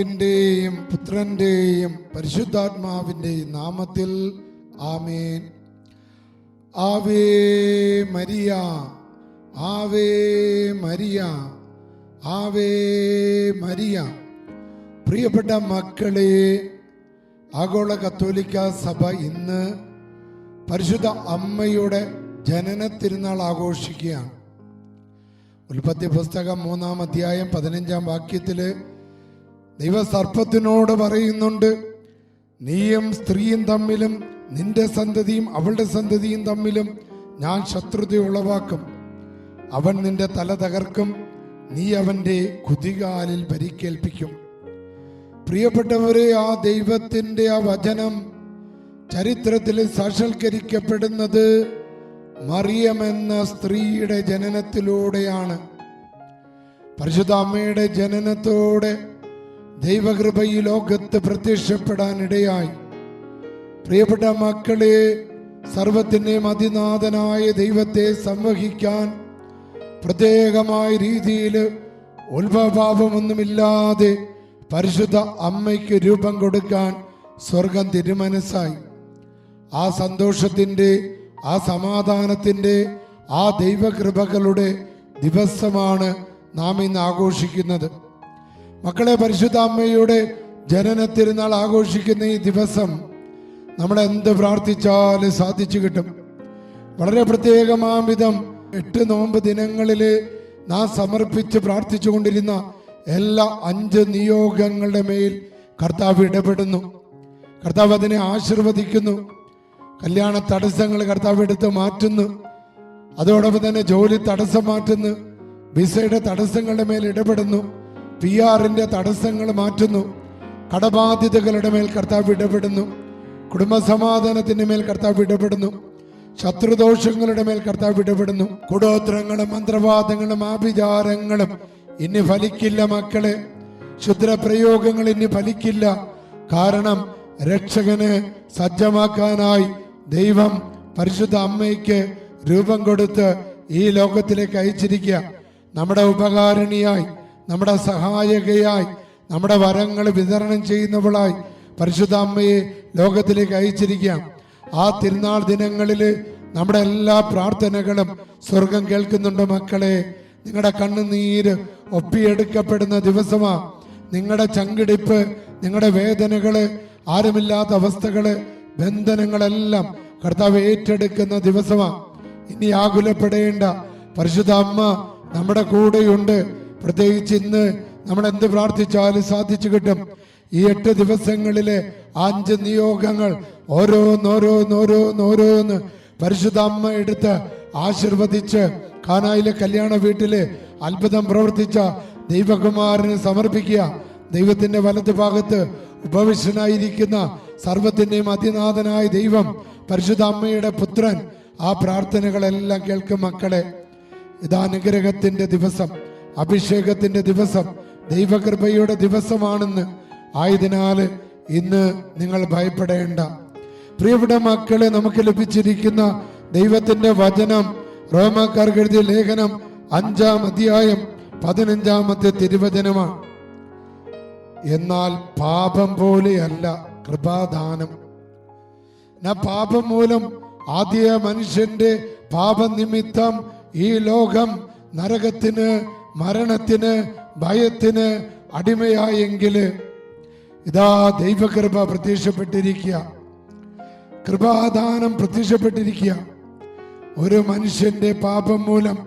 പിതാവിന്റെയും പുത്രന്റെയും പരിശുദ്ധാത്മാവിന്റെയും നാമത്തിൽ ആമേൻ. ആവേ മരിയ ആവേ മരിയ ആവേ മരിയ. പ്രിയപ്പെട്ട മക്കളെ ആഗോള കത്തോലിക്ക സഭ ഇന്ന് പരിശുദ്ധ അമ്മയുടെ ജനന തിരുനാൾ ആഘോഷിക്കുകയാണ്. ഉൽപ്പത്തി പുസ്തകം മൂന്നാം അധ്യായം പതിനഞ്ചാം വാക്യത്തിൽ ദൈവസർപ്പത്തിനോട് പറയുന്നുണ്ട് നീയും സ്ത്രീയും തമ്മിലും നിന്റെ സന്തതിയും അവളുടെ സന്തതിയും തമ്മിലും ഞാൻ ശത്രുത ഉളവാക്കും. അവൻ നിന്റെ തല തകർക്കും നീ അവന്റെ കുതികാലിൽ പരിക്കേൽപ്പിക്കും. പ്രിയപ്പെട്ടവരെ ആ ദൈവത്തിന്റെ ആ വചനം ചരിത്രത്തിൽ സാക്ഷൽക്കരിക്കപ്പെടുന്നത് മറിയം എന്ന സ്ത്രീയുടെ ജനനത്തിലൂടെയാണ്. പരിശുദ്ധ അമ്മയുടെ ജനനത്തോടെ ദൈവകൃപ ഈ ലോകത്ത് പ്രത്യക്ഷപ്പെടാനിടയായി. പ്രിയപ്പെട്ട മക്കളെ സർവത്തിന്റെയും അതിനാഥനായ ദൈവത്തെ സംവഹിക്കാൻ പ്രത്യേകമായ രീതിയിൽ ഉത്ഭവഭാവമൊന്നുമില്ലാതെ പരിശുദ്ധ അമ്മയ്ക്ക് രൂപം കൊടുക്കാൻ സ്വർഗം തിരുമനസ്സായി. ആ സന്തോഷത്തിന്റെ ആ സമാധാനത്തിന്റെ ആ ദൈവകൃപകളുടെ ദിവസമാണ് നാം ഇന്ന് ആഘോഷിക്കുന്നത്. മക്കളെ പരിശുദ്ധ അമ്മയുടെ ജനന തിരുനാൾ ആഘോഷിക്കുന്ന ഈ ദിവസം നമ്മൾ എന്ത് പ്രാർത്ഥിച്ചാലും സാധിച്ചു കിട്ടും. വളരെ പ്രത്യേകമാം വിധം എട്ട് നോമ്പ് ദിനങ്ങളിൽ നാം സമർപ്പിച്ച് പ്രാർത്ഥിച്ചുകൊണ്ടിരുന്ന എല്ലാ അഞ്ച് നിയോഗങ്ങളുടെ മേൽ കർത്താവ് ഇടപെടുന്നു. കർത്താവ് അതിനെ ആശീർവദിക്കുന്നു. കല്യാണ തടസ്സങ്ങൾ കർത്താവ് എടുത്ത് മാറ്റുന്നു. അതോടൊപ്പം തന്നെ ജോലി തടസ്സം മാറ്റുന്നു. വിസയുടെ തടസ്സങ്ങളുടെ മേൽ ഇടപെടുന്നു. പി ആറിന്റെ തടസ്സങ്ങൾ മാറ്റുന്നു. കടബാധ്യതകളുടെ മേൽ കർത്താവ് ഇടപെടുന്നു കുടുംബസമാധാനത്തിന്റെ മേൽ കർത്താവ് ഇടപെടുന്നു ശത്രുദോഷങ്ങളുടെ മേൽ കർത്താവ് ഇടപെടുന്നു കുടോത്രങ്ങളും മന്ത്രവാദങ്ങളും ആഭിചാരങ്ങളും ഇനി ഫലിക്കില്ല മക്കളെ. ക്ഷുദ്രപ്രയോഗങ്ങൾ ഇനി ഫലിക്കില്ല. കാരണം രക്ഷകനെ സജ്ജമാക്കാനായി ദൈവം പരിശുദ്ധ അമ്മയ്ക്ക് രൂപം കൊടുത്ത് ഈ ലോകത്തിലേക്ക് അയച്ചിരിക്കുക. നമ്മുടെ ഉപകാരിണിയായി നമ്മുടെ സഹായകയായി നമ്മുടെ വരങ്ങൾ വിതരണം ചെയ്യുന്നവളായി പരിശുദ്ധ അമ്മയെ ലോകത്തിലേക്ക് അയച്ചിരിക്കാം ആ തിരുനാൾ ദിനങ്ങളിൽ നമ്മുടെ എല്ലാ പ്രാർത്ഥനകളും സ്വർഗം കേൾക്കുന്നുണ്ട് മക്കളെ. നിങ്ങളുടെ കണ്ണുനീര് ഒപ്പിയെടുക്കപ്പെടുന്ന ദിവസമാ. നിങ്ങളുടെ ചങ്കിടിപ്പ് നിങ്ങളുടെ വേദനകൾ ആരുമില്ലാത്ത അവസ്ഥകൾ ബന്ധനങ്ങളെല്ലാം കർത്താവ് ഏറ്റെടുക്കുന്ന ദിവസമാ. ഇനി ആകുലപ്പെടേണ്ട പരിശുദ്ധ അമ്മ നമ്മുടെ കൂടെയുണ്ട്. പ്രത്യേകിച്ച് ഇന്ന് നമ്മൾ എന്ത് പ്രാർത്ഥിച്ചാലും സാധിച്ചു കിട്ടും. ഈ എട്ട് ദിവസങ്ങളിലെ അഞ്ച് നിയോഗങ്ങൾ ഓരോന്നോരോന്നോരോന്നോരോന്ന് പരിശുദ്ധ അമ്മ എടുത്ത് ആശീർവദിച്ച് കാനായിലെ കല്യാണ വീട്ടിൽ അത്ഭുതം പ്രവർത്തിച്ച ദൈവകുമാരന് സമർപ്പിക്കുക. ദൈവത്തിന്റെ വലത് ഭാഗത്ത് ഉപവിഷ്ടനായിരിക്കുന്ന സർവത്തിന്റെയും അതിനാഥനായ ദൈവം പരിശുദ്ധ അമ്മയുടെ പുത്രൻ. ആ പ്രാർത്ഥനകളെല്ലാം കേൾക്കും മക്കളെ. ഇത് അനുഗ്രഹത്തിന്റെ ദിവസം. അഭിഷേകത്തിന്റെ ദിവസം ദൈവകൃപയുടെ ദിവസമാണെന്ന്. ആയതിനാല് ഇന്ന് നിങ്ങൾ ഭയപ്പെടേണ്ട. പ്രിയപ്പെട്ട മക്കളെ നമുക്ക് ലഭിച്ചിരിക്കുന്ന ദൈവത്തിന്റെ വചനം റോമാക്കാർക്ക് എഴുതിയ ലേഖനം അഞ്ചാം അധ്യായം പതിനഞ്ചാമത്തെ തിരുവചനമാണ്. എന്നാൽ പാപം പോലെയല്ല കൃപാദാനം. ന പാപം മൂലം ആദ്യ മനുഷ്യന്റെ പാപനിമിത്തം ഈ ലോകം നരകത്തിന് മരണത്തിന് ഭയത്തിന് അടിമയായെങ്കിൽ ഇതാ ദൈവകൃപ പ്രത്യക്ഷപ്പെട്ടിരിക്കുക. കൃപാദാനം പ്രത്യക്ഷപ്പെട്ടിരിക്കുക. ഒരു മനുഷ്യന്റെ പാപം മൂലം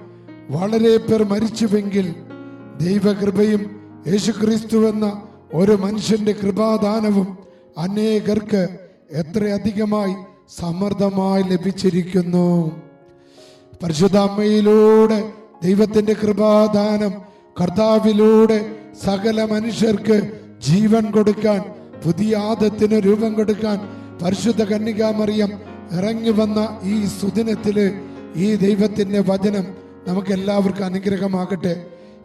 വളരെ പേർ മരിച്ചുവെങ്കിൽ ദൈവകൃപയും യേശുക്രിസ്തു എന്ന ഒരു മനുഷ്യന്റെ കൃപാദാനവും അനേകർക്ക് എത്രയധികമായി സമൃദ്ധമായി ലഭിച്ചിരിക്കുന്നു. പരിശുദ്ധ അമ്മയിലൂടെ ദൈവത്തിന്റെ കൃപാദാനം കർത്താവിലൂടെ സകല മനുഷ്യർക്ക് ജീവൻ കൊടുക്കാൻ പുതിയ ആദത്തിന് രൂപം കൊടുക്കാൻ പരിശുദ്ധ കന്യകാമറിയം ഇറങ്ങി വന്ന ഈ സുദിനത്തിൽ ഈ ദൈവത്തിന്റെ വചനം നമുക്ക് എല്ലാവർക്കും അനുഗ്രഹമാകട്ടെ.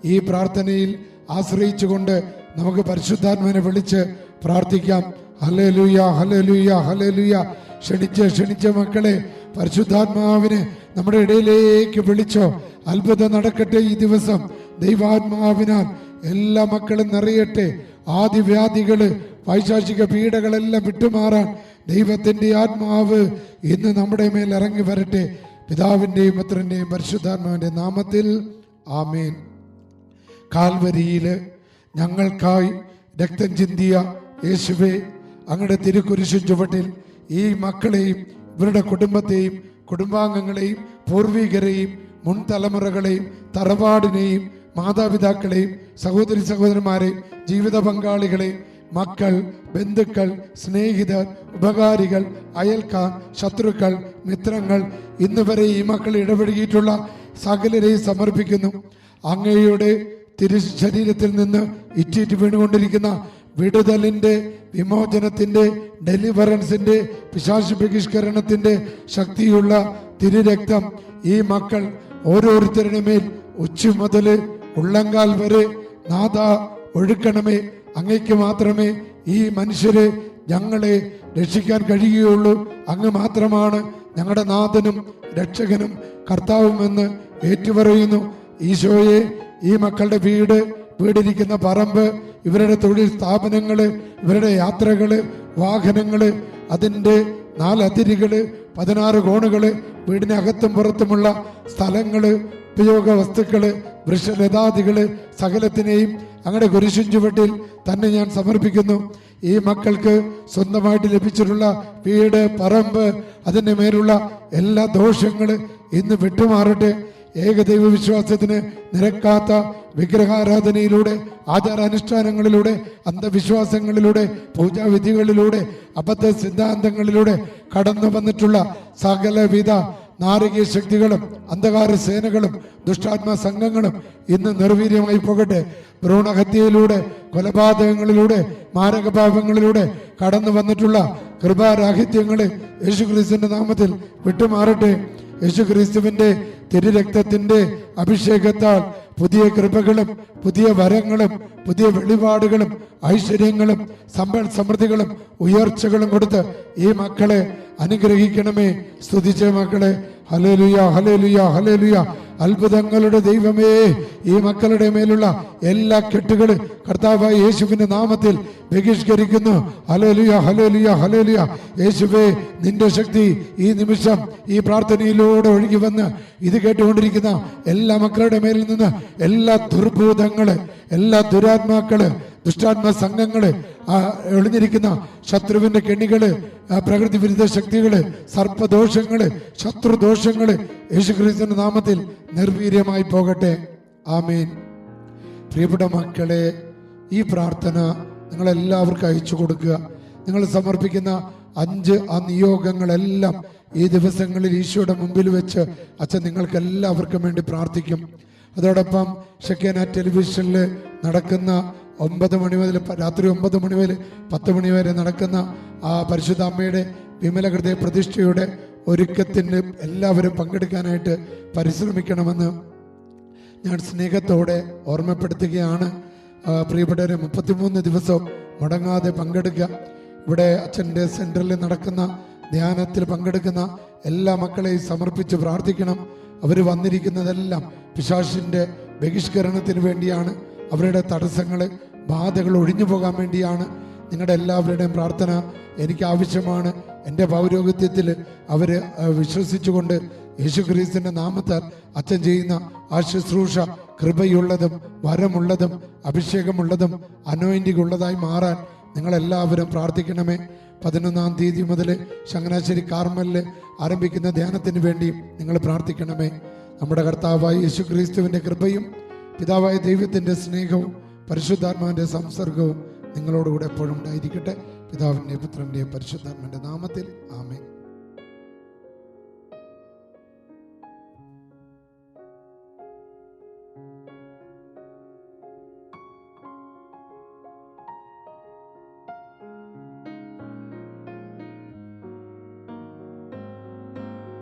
ഈ പ്രാർത്ഥനയിൽ ആശ്രയിച്ചുകൊണ്ട് നമുക്ക് പരിശുദ്ധാത്മനെ വിളിച്ച് പ്രാർത്ഥിക്കാം. ഹലേ ലുയ ഹലേ ലുയ ഹലലുയ ഹലലുയ ക്ഷണിച്ച് ക്ഷണിച്ച മക്കളെ പരിശുദ്ധാത്മാവിനെ നമ്മുടെ ഇടയിലേക്ക് വിളിച്ചോ. അത്ഭുതം നടക്കട്ടെ ഈ ദിവസം. ദൈവാത്മാവിനാൽ എല്ലാ മക്കളും നിറയട്ടെ. ആദിവ്യാധികൾ വൈശാചിക പീഡകളെല്ലാം വിട്ടുമാറാൻ ദൈവത്തിന്റെ ആത്മാവ് ഇന്ന് നമ്മുടെ മേൽ ഇറങ്ങി വരട്ടെ. പിതാവിന്റെയും പുത്രന്റെയും പരിശുദ്ധാത്മാവിന്റെ നാമത്തിൽ ആമേൻ. കാൽവരിയിൽ ഞങ്ങൾക്കായി രക്തം ചിന്തിയ യേശുവേ അങ്ങടെ തിരുക്കുരിശു ചുവട്ടിൽ ഈ മക്കളെയും ഇവരുടെ കുടുംബത്തെയും കുടുംബാംഗങ്ങളെയും പൂർവികരെയും മുൻ തലമുറകളെയും തറവാടിനെയും മാതാപിതാക്കളെയും സഹോദരി സഹോദരന്മാരെയും ജീവിത പങ്കാളികളെയും മക്കൾ ബന്ധുക്കൾ സ്നേഹിതർ ഉപകാരികൾ അയൽക്കാർ ശത്രുക്കൾ മിത്രങ്ങൾ ഇന്ന് വരെ ഈ മക്കൾ ഇടപെടുകിയിട്ടുള്ള സകലരെയും സമർപ്പിക്കുന്നു. അങ്ങയുടെ തിരു ശരീരത്തിൽ നിന്ന് ഇറ്റിറ്റ് വീണുകൊണ്ടിരിക്കുന്ന വിടുതലിന്റെ വിമോചനത്തിന്റെ ഡെലിവറൻസിന്റെ പിശാശു ബഹിഷ്കരണത്തിന്റെ ശക്തിയുള്ള തിരുരക്തം ഈ മക്കൾ ഓരോരുത്തരുടെ മേൽ ഉച്ച മുതൽ ഉള്ളങ്കാൽ വരെ നാഥ ഒഴുക്കണമേ. അങ്ങയ്ക്ക് മാത്രമേ ഈ മനുഷ്യരെ ഞങ്ങളെ രക്ഷിക്കാൻ കഴിയുകയുള്ളൂ. അങ്ങ് മാത്രമാണ് ഞങ്ങളുടെ നാഥനും രക്ഷകനും കർത്താവുമെന്ന് ഏറ്റുപറയുന്നു. ഈശോയെ ഈ മക്കളുടെ വീട് വീടിരിക്കുന്ന പറമ്പ് ഇവരുടെ തൊഴിൽ സ്ഥാപനങ്ങൾ ഇവരുടെ യാത്രകൾ വാഹനങ്ങൾ അതിന്റെ നാലതിരികൾ പതിനാറ് കോണുകൾ വീടിനകത്തും പുറത്തുമുള്ള സ്ഥലങ്ങൾ ഉപയോഗ വസ്തുക്കൾ വൃക്ഷലതാദികൾ സകലത്തിനെയും അങ്ങയുടെ കുരിശും ചുവട്ടിൽ തന്നെ ഞാൻ സമർപ്പിക്കുന്നു. ഈ മക്കൾക്ക് സ്വന്തമായിട്ട് ലഭിച്ചിട്ടുള്ള വീട് പറമ്പ് അതിന്റെ മേലുള്ള എല്ലാ ദോഷങ്ങൾ ഇന്ന് വിട്ടുമാറട്ടെ. ഏകദൈവ വിശ്വാസത്തിന് നിരക്കാത്ത വിഗ്രഹാരാധനയിലൂടെ ആചാരാനുഷ്ഠാനങ്ങളിലൂടെ അന്ധവിശ്വാസങ്ങളിലൂടെ പൂജാവിധികളിലൂടെ അബദ്ധ സിദ്ധാന്തങ്ങളിലൂടെ കടന്നു വന്നിട്ടുള്ള സകലവിധ നാരകീയ ശക്തികളും അന്ധകാര സേനകളും ദുഷ്ടാത്മ സംഘങ്ങളും ഇന്ന് നിർവീര്യമായി പോകട്ടെ. ഭ്രൂണഹത്യയിലൂടെ കൊലപാതകങ്ങളിലൂടെ മാരകപാപങ്ങളിലൂടെ കടന്നു വന്നിട്ടുള്ള കൃപാരാഹിത്യങ്ങളെ യേശുക്രിസ്തുവിന്റെ നാമത്തിൽ വിട്ടുമാറട്ടെ. യേശുക്രിസ്തുവിന്റെ തിരുരക്തത്തിന്റെ അഭിഷേകത്താൽ പുതിയ കൃപകളും പുതിയ വരങ്ങളും പുതിയ വെളിപാടുകളും ഐശ്വര്യങ്ങളും സമ്പൽ സമൃദ്ധികളും ഉയർച്ചകളും കൊടുത്ത് ഈ മക്കളെ അനുഗ്രഹിക്കണമേ. സ്തുതിച്ച മക്കളെ. ഹലേലുയ ഹലേലുയ ഹലേലുയ അത്ഭുതങ്ങളുടെ ദൈവമേ ഈ മക്കളുടെ മേലുള്ള എല്ലാ കെട്ടുകൾ കർത്താവായ യേശുവിന്റെ നാമത്തിൽ ബഹിഷ്കരിക്കുന്നു. ഹലേലുയ ഹലേലുയ ഹലേലുയ യേശുവേ നിന്റെ ശക്തി ഈ നിമിഷം ഈ പ്രാർത്ഥനയിലൂടെ ഒഴുകി വന്ന് ഇത് കേട്ടുകൊണ്ടിരിക്കുന്ന എല്ലാ മക്കളുടെ മേലിൽ നിന്ന് എല്ലാ ദുർഭൂതങ്ങൾ എല്ലാ ദുരാത്മാക്കൾ ദുഷ്ടാത്മ സംഘങ്ങൾ ആ ഒളിഞ്ഞിരിക്കുന്ന ശത്രുവിന്റെ കെണികൾ പ്രകൃതി വിരുദ്ധ ശക്തികൾ സർപ്പദോഷങ്ങൾ ശത്രുദോഷങ്ങൾ യേശുക്രിസ്തുവിന്റെ നാമത്തിൽ നിർവീര്യമായി പോകട്ടെ. ആമേൻ. പ്രിയപ്പെട്ട മക്കളെ ഈ പ്രാർത്ഥന നിങ്ങൾ എല്ലാവർക്കും അയച്ചു കൊടുക്കുക. നിങ്ങൾ സമർപ്പിക്കുന്ന അഞ്ച് ആ നിയോഗങ്ങളെല്ലാം ഈ ദിവസങ്ങളിൽ ഈശോയുടെ മുമ്പിൽ വെച്ച് അച്ഛൻ നിങ്ങൾക്ക് എല്ലാവർക്കും വേണ്ടി പ്രാർത്ഥിക്കും. അതോടൊപ്പം ഷെക്കേന ടെലിവിഷനിൽ നടക്കുന്ന ഒമ്പത് മണി മുതൽ രാത്രി ഒമ്പത് മണി മുതൽ പത്ത് മണി വരെ നടക്കുന്ന ആ പരിശുദ്ധ അമ്മയുടെ വിമല ഹൃദയ പ്രതിഷ്ഠയുടെ ഒരുക്കത്തിന് എല്ലാവരും പങ്കെടുക്കാനായിട്ട് പരിശ്രമിക്കണമെന്ന് ഞാൻ സ്നേഹത്തോടെ ഓർമ്മപ്പെടുത്തുകയാണ്. പ്രിയപ്പെട്ടവരെ മുപ്പത്തിമൂന്ന് ദിവസവും മുടങ്ങാതെ പങ്കെടുക്കുക. ഇവിടെ അച്ഛന്റെ സെന്ററിൽ നടക്കുന്ന ധ്യാനത്തിൽ പങ്കെടുക്കുന്ന എല്ലാ മക്കളെയും സമർപ്പിച്ച് പ്രാർത്ഥിക്കണം. അവർ വന്നിരിക്കുന്നതെല്ലാം പിശാഷിന്റെ ബഹിഷ്കരണത്തിന് വേണ്ടിയാണ്. അവരുടെ തടസ്സങ്ങൾ ബാധകൾ ഒഴിഞ്ഞു പോകാൻ വേണ്ടിയാണ് നിങ്ങളുടെ എല്ലാവരുടെയും പ്രാർത്ഥന എനിക്ക് ആവശ്യമാണ് എന്റെ പൗരോഹിത്യത്തിൽ അവർ വിശ്വസിച്ചുകൊണ്ട് യേശുക്രിസ്തുവിന്റെ നാമത്താൽ അച്ഛൻ ചെയ്യുന്ന ആ ശുശ്രൂഷ കൃപയുള്ളതും വരമുള്ളതും അഭിഷേകമുള്ളതും അനോയിന്റിക് ഉള്ളതായി മാറാൻ നിങ്ങളെല്ലാവരും പ്രാർത്ഥിക്കണമേ. പതിനൊന്നാം തീയതി മുതൽ ചങ്ങനാശ്ശേരി കാർമലിൽ ആരംഭിക്കുന്ന ധ്യാനത്തിന് വേണ്ടിയും നിങ്ങൾ പ്രാർത്ഥിക്കണമേ. നമ്മുടെ കർത്താവായ യേശു ക്രിസ്തുവിന്റെ കൃപയും പിതാവായ ദൈവത്തിന്റെ സ്നേഹവും പരിശുദ്ധാത്മാവിന്റെ സംസർഗവും നിങ്ങളോടുകൂടെ എപ്പോഴും ഉണ്ടായിരിക്കട്ടെ. പിതാവിന്റെ പുത്രന്റെ പരിശുദ്ധാത്മാവിന്റെ നാമത്തിൽ. ആമേ